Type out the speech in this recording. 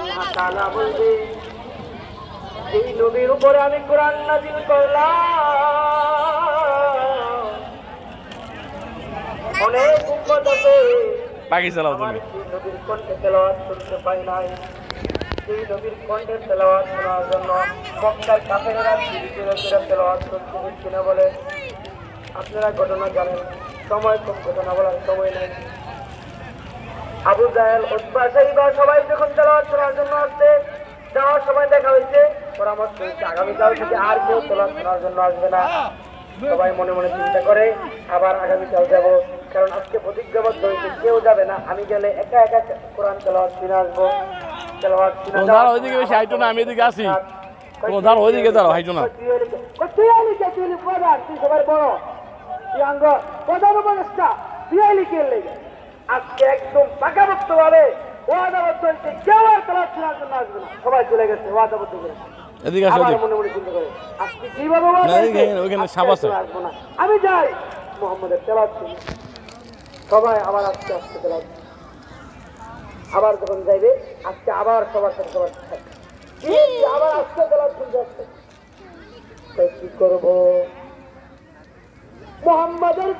আল্লাহ তাআলা বলবে এই নবীর উপরে আমি কোরআন নাজিল করলাম। অনেক উম্মত আছে। বাকি চালাও তুমি। নবীর কণ্ঠে তেলাওয়াত শুনতে পাই নাই। সেই নবীর কণ্ঠে তেলাওয়াত শোনার জন্য মক্কার কাফেরেরা ফিরে ফিরে ফিরে তেলাওয়াত করতে হচ্ছে না বলে। আপনারা ঘটনা জানেন। সময় কম ঘটনা বলার সময় নেই। আবু জাহেল উৎপা সাহিবা সবাই যখন তেলাওয়াত শোনার জন্য আসছে যাওয়ার সময় দেখা হয়েছে পরামর্শ হয়েছে আগামীকাল থেকে আর কেউ তেলাওয়াত শোনার জন্য আসবে না। সবাই মনে মনে চিন্তা করে আবার আগামীকাল যাব কারণ আজকে প্রতিজ্ঞাবদ্ধ হয়েছে কেউ যাবে না। আমি গেলে একা একা কোরআন তেলাওয়াত শুনে আসব। তেলাওয়াত শুনে ও, যাওয়ার ওইদিকে বেশি হাইটো না, আমি এদিকে আছি। ও, দাঁড়াও, ওইদিকে দাঁড়াও, হাইটো না। তুই এদিকে- তুই এদিকে, তুই এদিকে প্রধান, তুই সবার বড়। তুই আঙ্গ। প্রধান উপদেষ্টা তুই এদিকে লেগে? আজকে একদম পাকাপোক্ত ভাবে ওয়াদাবদ্ধ হয়েছে কেউ আর শোনার জন্য আসবে না। সবাই চলে গেছে ওয়াদাবদ্ধ করে এদিকে আসো মনে মনে চিন্তা আজকে কীভাবে ওখানে আসব না। আমি যাই। মোহাম্মদের শুনি সবাই আবার আজকে তেলাওয়াত আবার যখন যাইবে আজকে আবার সবার সাথে সবার কি? আবার শুনতে আসছে কি করব? মোহাম্মদের